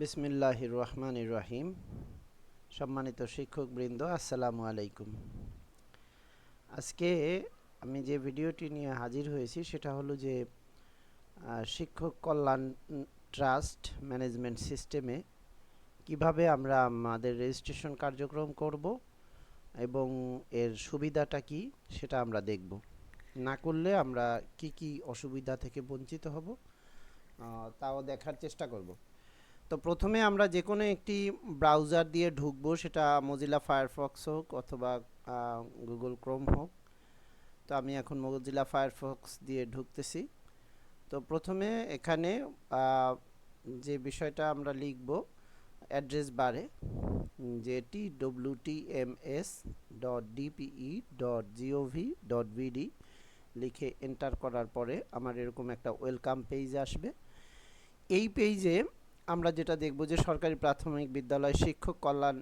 বিসমিল্লাহির রহমান রহিম। সম্মানিত শিক্ষকবৃন্দ, আসসালামু আলাইকুম। আজকে আমি যে ভিডিওটি নিয়ে হাজির হয়েছি, সেটা হলো যে শিক্ষক কল্যাণ ট্রাস্ট ম্যানেজমেন্ট সিস্টেমে কীভাবে আমরা আমাদের রেজিস্ট্রেশন কার্যক্রম করব এবং এর সুবিধাটা কি, সেটা আমরা দেখব। না করলে আমরা কি কি অসুবিধা থেকে বঞ্চিত হব তাও দেখার চেষ্টা করব। তো প্রথমে আমরা যে কোনো একটি ব্রাউজার দিয়ে ঢুকবো, সেটা মজিলা ফায়ারফক্স হোক অথবা গুগল ক্রোম হোক। তো আমি এখন মজিলা ফায়ারফক্স দিয়ে ঢুকতেছি। তো প্রথমে এখানে যে বিষয়টা আমরা লিখব, অ্যাড্রেস বারে যে T W T M S dot DPE dot GOV dot BD লিখে এন্টার করার পরে আমার এরকম একটা ওয়েলকাম পেজ আসবে। এই পেজে আমরা যেটা দেখব যে সরকারি প্রাথমিক বিদ্যালয় শিক্ষক কল্যাণ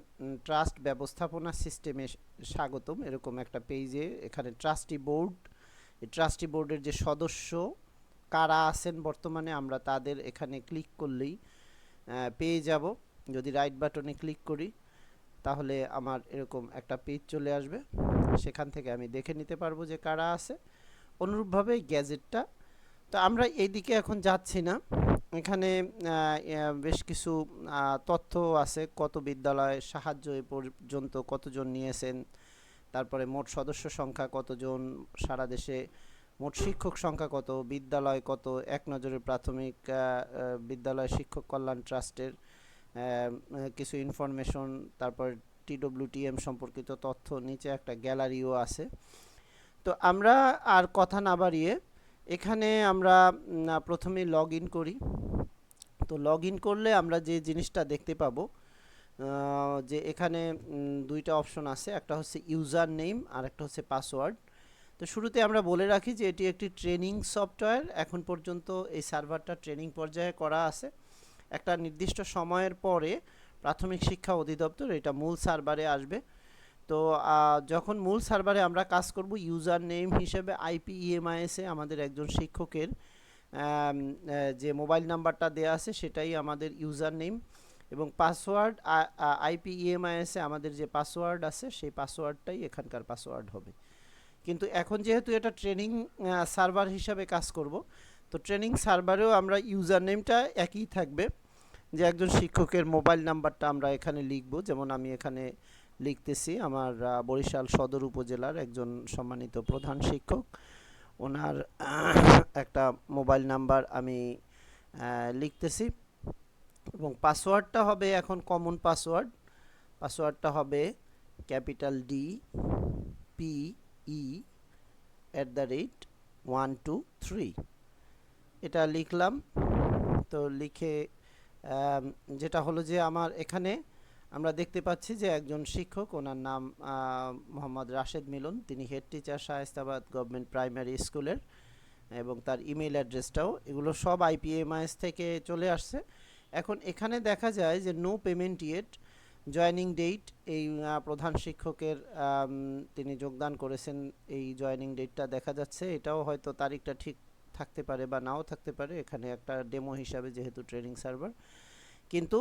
ট্রাস্ট ব্যবস্থাপনা সিস্টেমে স্বাগতম। এরকম একটা পেজে এখানে ট্রাস্টি বোর্ড ট্রাস্টি বোর্ডের যে সদস্য কারা আছেন বর্তমানে আমরা তাদের এখানে ক্লিক করলেই পেয়ে যাব। যদি রাইট বাটনে ক্লিক করি, তাহলে আমার এরকম একটা পেজ চলে আসবে। সেখান থেকে আমি দেখে নিতে পারব যে কারা আছে। অনুরূপভাবে গ্যাজেটটা, তো আমরা এইদিকে এখন যাচ্ছি না। এখানে বেশ কিছু তথ্য আছে। কত বিদ্যালয় সাহায্য এ পর্যন্ত কতজন নিয়েছেন? তারপরে মোট সদস্য সংখ্যা কতজন? সারা দেশে মোট শিক্ষক সংখ্যা কত? বিদ্যালয় কত? এক নজরে প্রাথমিক বিদ্যালয় শিক্ষক কল্যাণ ট্রাস্টের কিছু ইনফরমেশন, তারপর টিডব্লিউটিএম সম্পর্কিত তথ্য, নিচে একটা গ্যালারিও আছে। তো আমরা আর কথা না বাড়িয়ে এখানে আমরা প্রথমে লগ ইন করি। তো লগ ইন করলে আমরা যে জিনিসটা দেখতে পাবো যে এখানে দুইটা অপশন আছে। একটা হচ্ছে ইউজার নেম আর একটা হচ্ছে পাসওয়ার্ড তো শুরুতে আমরা বলে রাখি যে এটি একটি ট্রেনিং সফটওয়্যার এখন পর্যন্ত এই সার্ভারটা ট্রেনিং পর্যায়ে করা আছে। একটা নির্দিষ্ট সময়ের পরে প্রাথমিক শিক্ষা অধিদপ্তর এটা মূল সার্ভারে আসবে। তো যখন মূল সার্ভারে আমরা কাজ করব ইউজার নেম হিসেবে আইপি ইএমআইএসে আমাদের একজন শিক্ষকের যে মোবাইল নাম্বারটা দেয়া আছে, সেটাই আমাদের ইউজার নেম এবং পাসওয়ার্ড আইপি ইএমআইএসে আমাদের যে পাসওয়ার্ড আছে, সেই পাসওয়ার্ডটাই এখানকার পাসওয়ার্ড হবে। কিন্তু এখন যেহেতু এটা ট্রেনিং সার্ভার হিসাবে কাজ করব, তো ট্রেনিং সার্ভারেও আমরা ইউজার নেমটা একই থাকবে, যে একজন শিক্ষকের মোবাইল নাম্বারটা আমরা এখানে লিখব। যেমন আমি এখানে লিখতেছি আমার বরিশাল সদর উপজেলার একজন সম্মানিত প্রধান শিক্ষক। ওনার একটা মোবাইল নাম্বার আমি লিখতেছি এবং পাসওয়ার্ডটা হবে এখন কমন পাসওয়ার্ড। পাসওয়ার্ডটা হবে capital D P E at the rate one two three এটা লিখলাম। তো লিখে যেটা হলো যে আমার এখানে আমরা দেখতে পাচ্ছি যে একজন শিক্ষক, ওনার নাম মোহাম্মদ রাশেদ মিলন। তিনি head teacher Shayestabad government primary স্কুলের এবং তার ইমেল অ্যাড্রেসটাও এগুলো সব আইপিএমআইএস থেকে চলে আসছে। এখন এখানে দেখা যায় যে no payment yet joining date এই প্রধান শিক্ষকের তিনি যোগদান করেছেন। এই জয়নিং ডেটটা দেখা যাচ্ছে। এটাও হয়তো তারিখটা ঠিক থাকতে পারে বা নাও থাকতে পারে। এখানে একটা ডেমো হিসাবে যেহেতু ট্রেনিং সার্ভার কিন্তু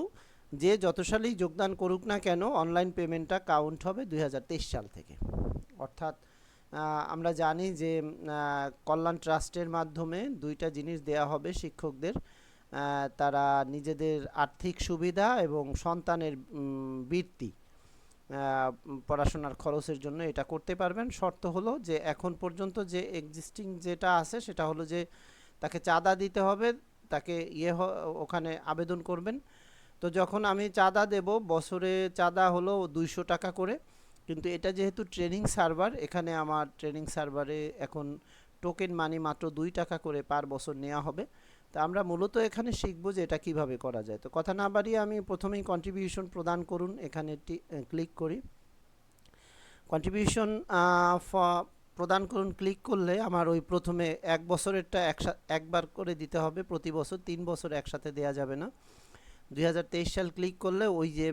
যে যত সালেই যোগদান করুক না কেন অনলাইন পেমেন্টটা কাউন্ট হবে দুই হাজার তেইশ সাল থেকে। অর্থাৎ আমরা জানি যে কল্যাণ ট্রাস্টের মাধ্যমে দুইটা জিনিস দেয়া হবে শিক্ষকদের। তারা নিজেদের আর্থিক সুবিধা এবং সন্তানের বৃত্তি পড়াশোনার খরচের জন্য এটা করতে পারবেন। শর্ত হলো যে, এখন পর্যন্ত যে এক্সিস্টিং যেটা আছে, সেটা হলো যে, তাকে চাঁদা দিতে হবে, তাকে ইয়ে ওখানে আবেদন করবেন। তো যখন আমি চাঁদা দেব, বছরে চাঁদা হলো দুইশো টাকা করে। কিন্তু এটা যেহেতু ট্রেনিং সার্ভার, এখানে আমার ট্রেনিং সার্ভারে এখন টোকেন মানি মাত্র দুই টাকা করে পার বছর নেওয়া হবে। তো আমরা মূলত এখানে শিখব যে এটা কীভাবে করা যায়। তো কথা না বাড়িয়ে আমি প্রথমেই কন্ট্রিবিউশন প্রদান করুন। এখানে ক্লিক করি। কন্ট্রিবিউশন প্রদান করুন। ক্লিক করলে আমার ওই প্রথমে এক বছরেরটা একসা, একবার করে দিতে হবে। প্রতি বছর তিন বছর একসাথে দেয়া যাবে না। দুই হাজার তেইশ সাল ক্লিক করলে ওই যে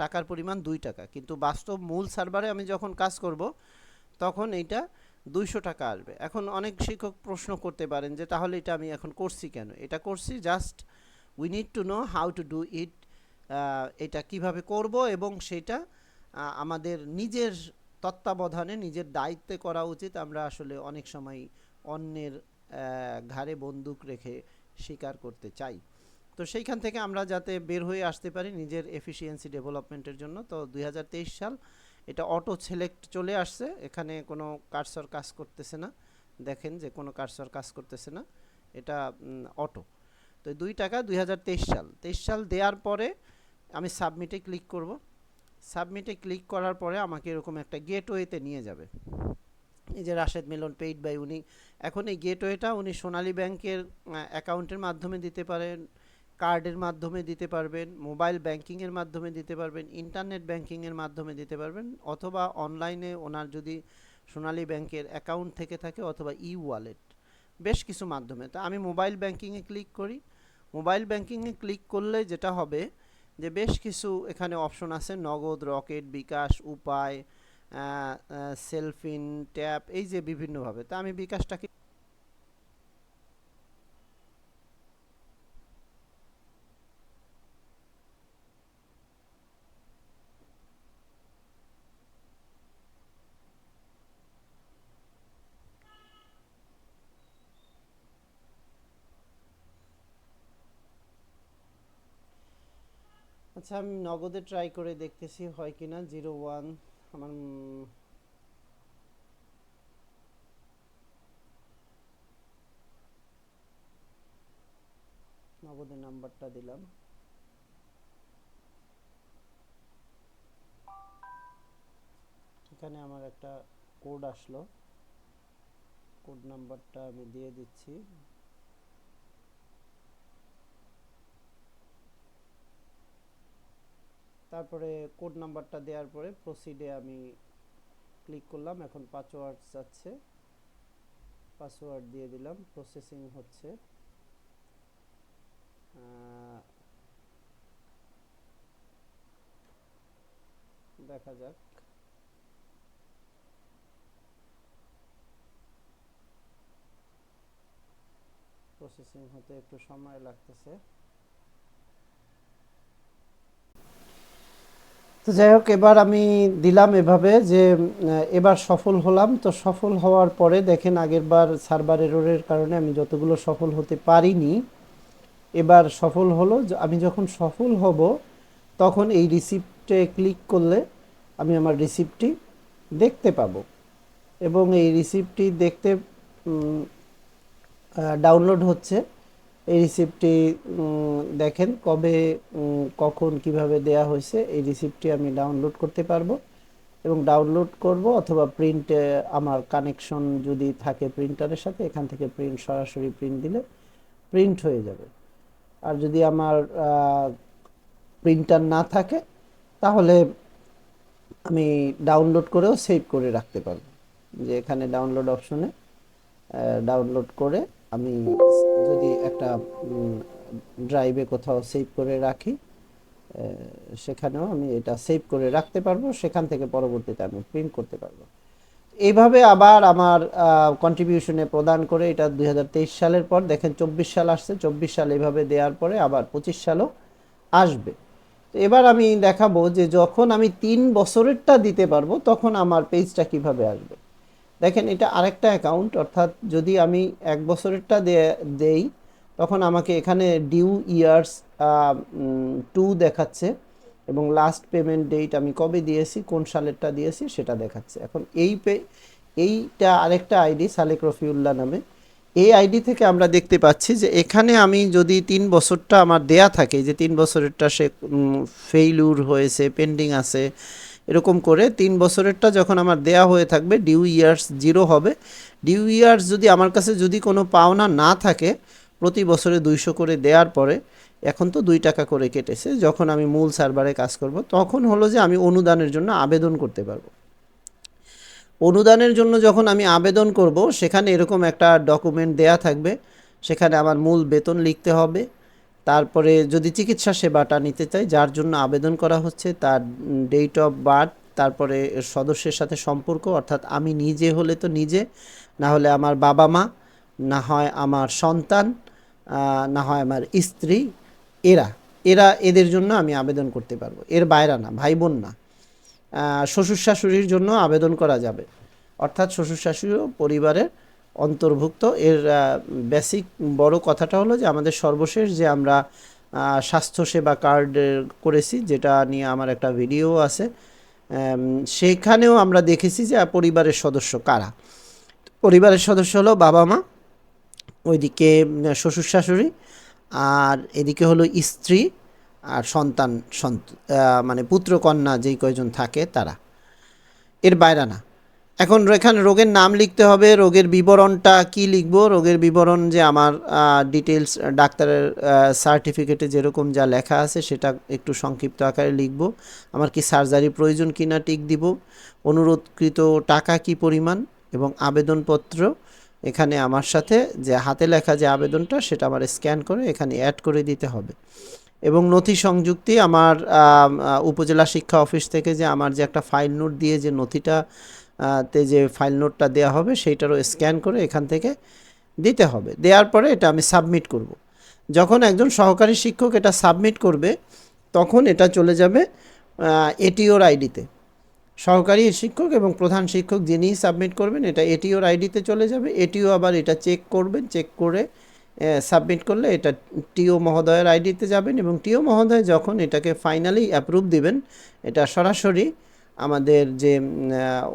টাকার পরিমাণ দুই টাকা। কিন্তু বাস্তব মূল সার্ভারে আমি যখন কাজ করব, তখন এইটা দুইশো টাকা আসবে। এখন অনেক শিক্ষক প্রশ্ন করতে পারেন যে, তাহলে এটা আমি এখন করছি কেন? এটা করছি just we need to know how to do it এটা কীভাবে করব এবং সেটা আমাদের নিজের তত্ত্বাবধানে, নিজের দায়িত্বে করা উচিত। আমরা আসলে অনেক সময় অন্যের ঘাড়ে বন্দুক রেখে স্বীকার করতে চাই। তো সেইখান থেকে আমরা যাতে বের হয়ে আসতে পারি নিজের এফিসিয়েন্সি ডেভেলপমেন্টের জন্য, তো দুই হাজার তেইশ সাল এটা অটো সিলেক্ট চলে আসছে, এখানে কোনো কারসর কাজ করতেছে না। দেখেন যে কোনো কারসর কাজ করতেছে না, এটা অটো তো দুই টাকা দুই হাজার তেইশ সাল তেইশ সাল দেওয়ার পরে আমি সাবমিটে ক্লিক করব। সাবমিটে ক্লিক করার পরে আমাকে এরকম একটা গেটওয়েতে নিয়ে যাবে। এই যে রাশেদ মিলন পেইড বাই উনি, এখন এই গেটওয়েটা উনি সোনালী ব্যাংকের অ্যাকাউন্টের মাধ্যমে দিতে পারেন। কার্ডের মাধ্যমে দিতে পারবেন, মোবাইল ব্যাংকিংয়ের মাধ্যমে দিতে পারবেন, ইন্টারনেট ব্যাংকিংয়ের মাধ্যমে দিতে পারবেন, অথবা অনলাইনে ওনার যদি সোনালী ব্যাংকের অ্যাকাউন্ট থেকে থাকে অথবা ই ওয়ালেট বেশ কিছু মাধ্যমে। তো আমি মোবাইল ব্যাংকিংয়ে ক্লিক করি। মোবাইল ব্যাংকিংয়ে ক্লিক করলে যেটা হবে যে বেশ কিছু এখানে অপশন আছে, নগদ, রকেট, বিকাশ, উপায় সেলফিন, ট্যাপ, এই যে বিভিন্নভাবে। তা আমি বিকাশটাকে আচ্ছা আমি নগদে ট্রাই করে দেখতেছি হয় কিনা জিরো ওয়ান আমার নগদের নাম্বারটা দিলাম। এখানে আমার একটা কোড আসলো। কোড নাম্বারটা আমি দিয়ে দিচ্ছি। তারপরে কোড নাম্বারটা দেওয়ার পরে প্রসিডে আমি ক্লিক করলাম, এখন পাসওয়ার্ড যাচ্ছে। পাসওয়ার্ড দিয়ে দিলাম প্রসেসিং হচ্ছে। দেখা যাক। প্রসেসিং হতে একটু সময় লাগতেছে। তো যাই হোক, এবার আমি দিলাম এভাবে যে এবার সফল হলাম। তো সফল হওয়ার পরে দেখেন আগের বার সার্ভার এররের কারণে আমি যতগুলো সফল হতে পারিনি, এবার সফল হলো। আমি যখন সফল হব, তখন এই রিসিপ্টে ক্লিক করলে আমি আমার রিসিপ্টটি দেখতে পাবো। এবং এই রিসিপ্টটি দেখতে ডাউনলোড হচ্ছে। এই রিসিপ্টটি দেখেন কবে কখন কীভাবে দেয়া হয়েছে, এই রিসিপ্টটি আমি ডাউনলোড করতে পারব। এবং ডাউনলোড করব অথবা প্রিন্ট আমার কানেকশন যদি থাকে প্রিন্টারের সাথে, এখান থেকে প্রিন্ট সরাসরি প্রিন্ট দিলে প্রিন্ট হয়ে যাবে। আর যদি আমার প্রিন্টার না থাকে, তাহলে আমি ডাউনলোড করেও সেভ করে রাখতে পারব। যে এখানে ডাউনলোড অপশনে ডাউনলোড করে আমি যদি একটা ড্রাইভে কোথাও সেভ করে রাখি সেখানেও আমি এটা সেভ করে রাখতে পারব, সেখান থেকে পরবর্তীতে আমি প্রিন্ট করতে পারব। এইভাবে আবার আমার কন্ট্রিবিউশনে প্রদান করে, এটা দুই হাজার তেইশ সালের পর, দেখেন চব্বিশ সাল আসছে, চব্বিশ সাল এইভাবে দেওয়ার পরে আবার পঁচিশ সালও আসবে। তো এবার আমি দেখাবো যে যখন আমি তিন বছরেরটা দিতে পারব, তখন আমার পেজটা কীভাবে আসবে। দেখেন, এটা আরেকটা অ্যাকাউন্ট অর্থাৎ যদি আমি এক বছরেরটা দেই, তখন আমাকে এখানে ডিউ ইয়ার্স টু দেখাচ্ছে এবং লাস্ট পেমেন্ট ডেট আমি কবে দিয়েছি, কোন সালেরটা দিয়েছি সেটা দেখাচ্ছে। এখন এই পে, এইটা আরেকটা আইডি সালেক রফিউল্লাহ নামে। এই আইডি থেকে আমরা দেখতে পাচ্ছি যে এখানে আমি যদি তিন বছরটা আমার দেয়া থাকে যে তিন বছরেরটা সে ফেইলুর হয়েছে পেন্ডিং আছে এরকম করে তিন বছরেরটা যখন আমার দেয়া হয়ে থাকবে ডিউ ইয়ার্স জিরো হবে। ডিউ ইয়ার্স যদি আমার কাছে যদি কোনো পাওনা না থাকে, প্রতি বছরে দুইশো করে দেওয়ার পরে, এখন তো দুই টাকা করে কেটেছে, যখন আমি মূল সার্ভারে কাজ করব, তখন হলো যে আমি অনুদানের জন্য আবেদন করতে পারব। অনুদানের জন্য যখন আমি আবেদন করব, সেখানে এরকম একটা ডকুমেন্ট দেয়া থাকবে, সেখানে আমার মূল বেতন লিখতে হবে তারপরে যদি চিকিৎসা সেবাটা নিতে চাই, যার জন্য আবেদন করা হচ্ছে, তার ডেট অফ বার্থ তারপরে সদস্যের সাথে সম্পর্ক, অর্থাৎ আমি নিজে হলে তো নিজে, না হলে আমার বাবা মা, না হয় আমার সন্তান না হয় আমার স্ত্রী, এরা এরা এদের জন্য আমি আবেদন করতে পারব। এর বাইরা না ভাই বোন না শ্বশুর শাশুড়ির জন্য আবেদন করা যাবে। অর্থাৎ শ্বশুর শাশুড়িও পরিবারের অন্তর্ভুক্ত। এর বেসিক বড় কথাটা হলো যে আমাদের সর্বশেষ যে আমরা স্বাস্থ্যসেবা কার্ড করেছি, যেটা নিয়ে আমার একটা ভিডিও আছে সেখানেও আমরা দেখেছি যে পরিবারের সদস্য কারা? পরিবারের সদস্য হলো বাবা মা, ওইদিকে শ্বশুর শাশুড়ি, আর এদিকে হলো স্ত্রী আর সন্তান, সন্ত মানে পুত্রকন্যা যেই কয়জন থাকে তারা। এর বাইরে না। এখন এখানে রোগের নাম লিখতে হবে, রোগের বিবরণটা কি লিখব? রোগের বিবরণ যে আমার ডিটেলস ডাক্তারের সার্টিফিকেটে যেরকম যা লেখা আছে সেটা একটু সংক্ষিপ্ত আকারে লিখব। আমার কি সার্জারি প্রয়োজন কিনা টিক দিব? অনুরোধকৃত টাকা কি পরিমাণ? এবং আবেদনপত্র এখানে আমার সাথে যে হাতে লেখা যে আবেদনটা সেটা আমার স্ক্যান করে এখানে অ্যাড করে দিতে হবে। এবং নথি সংযুক্তি আমার উপজেলা শিক্ষা অফিস থেকে যে আমার যে একটা ফাইল নোট দিয়ে যে নথিটা তে যে ফাইল নোটটা দেওয়া হবে সেইটারও স্ক্যান করে এখান থেকে দিতে হবে। দেওয়ার পরে এটা আমি সাবমিট করব। যখন একজন সহকারী শিক্ষক এটা সাবমিট করবে, তখন এটা চলে যাবে এটিওর আইডিতে সহকারী শিক্ষক এবং প্রধান শিক্ষক যিনি সাবমিট করবেন, এটা এটিওর আইডিতে চলে যাবে। এটিও আবার এটা চেক করবেন, চেক করে সাবমিট করলে এটা টিও মহোদয়ের আইডিতে যাবেন এবং টিও মহোদয় যখন এটাকে ফাইনালি অ্যাপ্রুভ দিবেন, এটা সরাসরি আমাদের যে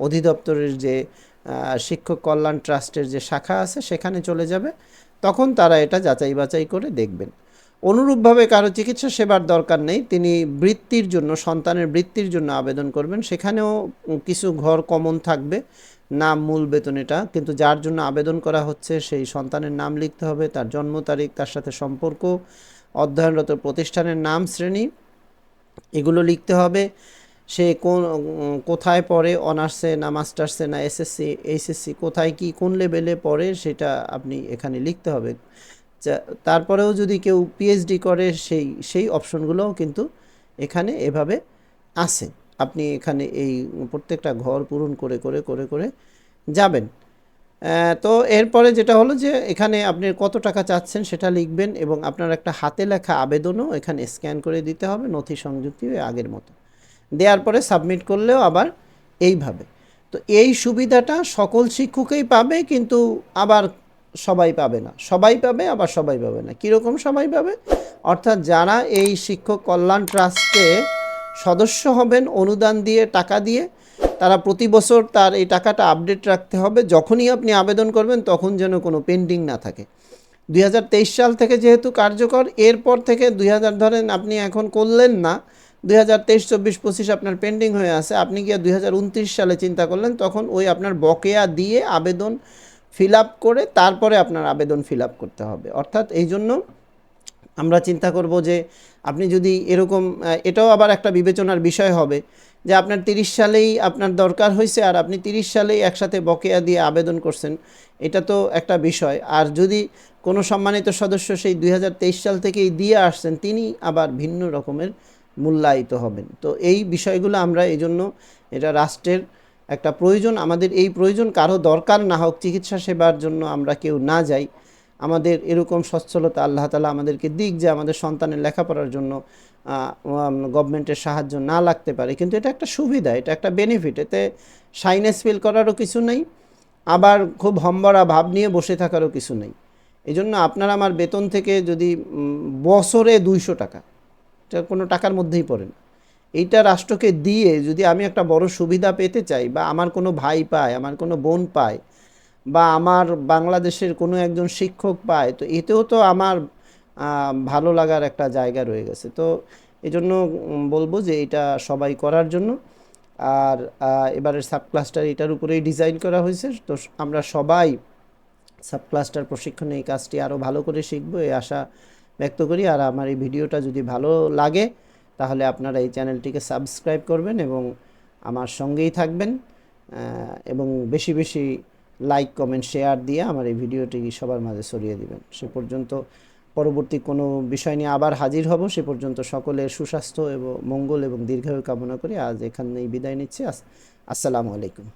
অধিদপ্তরের যে শিক্ষক কল্যাণ ট্রাস্টের যে শাখা আছে সেখানে চলে যাবে। তখন তারা এটা যাচাই বাছাই করে দেখবেন। অনুরূপভাবে কারও চিকিৎসা সেবার দরকার নেই। তিনি বৃত্তির জন্য, সন্তানের বৃত্তির জন্য আবেদন করবেন। সেখানেও কিছু ঘর কমন থাকবে। নাম, মূল বেতন এটা। কিন্তু যার জন্য আবেদন করা হচ্ছে, সেই সন্তানের নাম লিখতে হবে, তার জন্ম তারিখ, তার সাথে সম্পর্ক, অধ্যয়নরত প্রতিষ্ঠানের নাম, শ্রেণি, এগুলো লিখতে হবে। সে কোন কোথায় পড়ে, অনার্সে না মাস্টার্সে না এসএসসি এইচএসসি কোথায় কি, কোন লেভেলে পড়ে, সেটা আপনি এখানে লিখতে হবে। তারপরেও যদি কেউ পিএইচডি করে, সেই সেই অপশনগুলোও কিন্তু এখানে এভাবে আছে। আপনি এখানে এই প্রত্যেকটা ঘর পূরণ করে করে করে করে যাবেন। তো এরপরে যেটা হলো যে, এখানে আপনি কত টাকা চাচ্ছেন সেটা লিখবেন এবং আপনার একটা হাতে লেখা আবেদনও এখানে স্ক্যান করে দিতে হবে, নথি সংযুক্তি আগের মতো। দেওয়ার পরে সাবমিট করলেও আবার এইভাবে। তো এই সুবিধাটা সকল শিক্ষকই পাবে কিন্তু আবার সবাই পাবে না। সবাই পাবে, আবার সবাই পাবে না। কীরকম সবাই পাবে? অর্থাৎ যারা এই শিক্ষক কল্যাণ ট্রাস্টে সদস্য হবেন, অনুদান দিয়ে, টাকা দিয়ে, তারা প্রতি বছর তার এই টাকাটা আপডেট রাখতে হবে। যখনই আপনি আবেদন করবেন, তখন যেন কোনো পেন্ডিং না থাকে। দুই হাজার তেইশ সাল থেকে যেহেতু কার্যকর, এরপর থেকে দুই হাজার ধরেন আপনি এখন করলেন না দুই হাজার তেইশ, চব্বিশ, পঁচিশ আপনার পেন্ডিং হয়ে আছে, আপনি গিয়ে দুই উনত্রিশ সালে চিন্তা করলেন, তখন ওই আপনার বকেয়া দিয়ে আবেদন ফিল আপ করে তারপরে আপনার আবেদন ফিল আপ করতে হবে। অর্থাৎ এই জন্য আমরা চিন্তা করব যে আপনি যদি এরকম এটাও আবার একটা বিবেচনার বিষয় হবে যে আপনার তিরিশ সালেই আপনার দরকার হয়েছে আর আপনি তিরিশ সালেই একসাথে বকেয়া দিয়ে আবেদন করছেন, এটা তো একটা বিষয়। আর যদি কোনো সম্মানিত সদস্য সেই দুই হাজার তেইশ সাল থেকেই দিয়ে আসছেন, তিনি আবার ভিন্ন রকমের মূল্যায়িত হবেন। তো এই বিষয়গুলো আমরা এই জন্য এটা রাষ্ট্রের একটা প্রয়োজন। আমাদের এই প্রয়োজন কারও দরকার না হোক চিকিৎসা সেবার জন্য আমরা কেউ না যাই। আমাদের এরকম সচ্ছলতা আল্লাহ তালা আমাদেরকে দিক যে আমাদের সন্তানের লেখাপড়ার জন্য গভর্নমেন্টের সাহায্য না লাগতে পারে। কিন্তু এটা একটা সুবিধা, এটা একটা বেনিফিট এতে সাইনেস ফিল করারও কিছু নেই, আবার খুব হম্বরা ভাব নিয়ে বসে থাকারও কিছু নেই। এই জন্য আপনার আমার বেতন থেকে যদি বছরে দুইশো টাকা এটা কোনো টাকার মধ্যেই পড়ে না। এইটা রাষ্ট্রকে দিয়ে যদি আমি একটা বড় সুবিধা পেতে চাই বা আমার কোনো ভাই পায়, আমার কোনো বোন পায় বা আমার বাংলাদেশের কোনো একজন শিক্ষক পায়, তো এতেও তো আমার ভালো লাগার একটা জায়গা রয়ে গেছে। তো এই জন্য বলব যে এটা সবাই করার জন্য। আর এবারের সাব ক্লাস্টার এটার উপরেই ডিজাইন করা হয়েছে। তো আমরা সবাই সাব ক্লাস্টার প্রশিক্ষণে এই কাজটি আরও ভালো করে শিখব, এই আশা ব্যক্ত করি। আর আমার এই ভিডিওটা যদি ভালো লাগে, তাহলে আপনারা এই চ্যানেলটিকে সাবস্ক্রাইব করবেন এবং আমার সঙ্গেই থাকবেন। এবং বেশি বেশি লাইক, কমেন্ট, শেয়ার দিয়ে আমার এই ভিডিওটি সবার মাঝে ছড়িয়ে দিবেন। সে পর্যন্ত পরবর্তী কোনো বিষয় নিয়ে আবার হাজির হব। সে পর্যন্ত সকলের সুস্বাস্থ্য এবং মঙ্গল এবং দীর্ঘায়ু কামনা করি। আজ এখানেই বিদায় নিচ্ছি। আসসালামু আলাইকুম।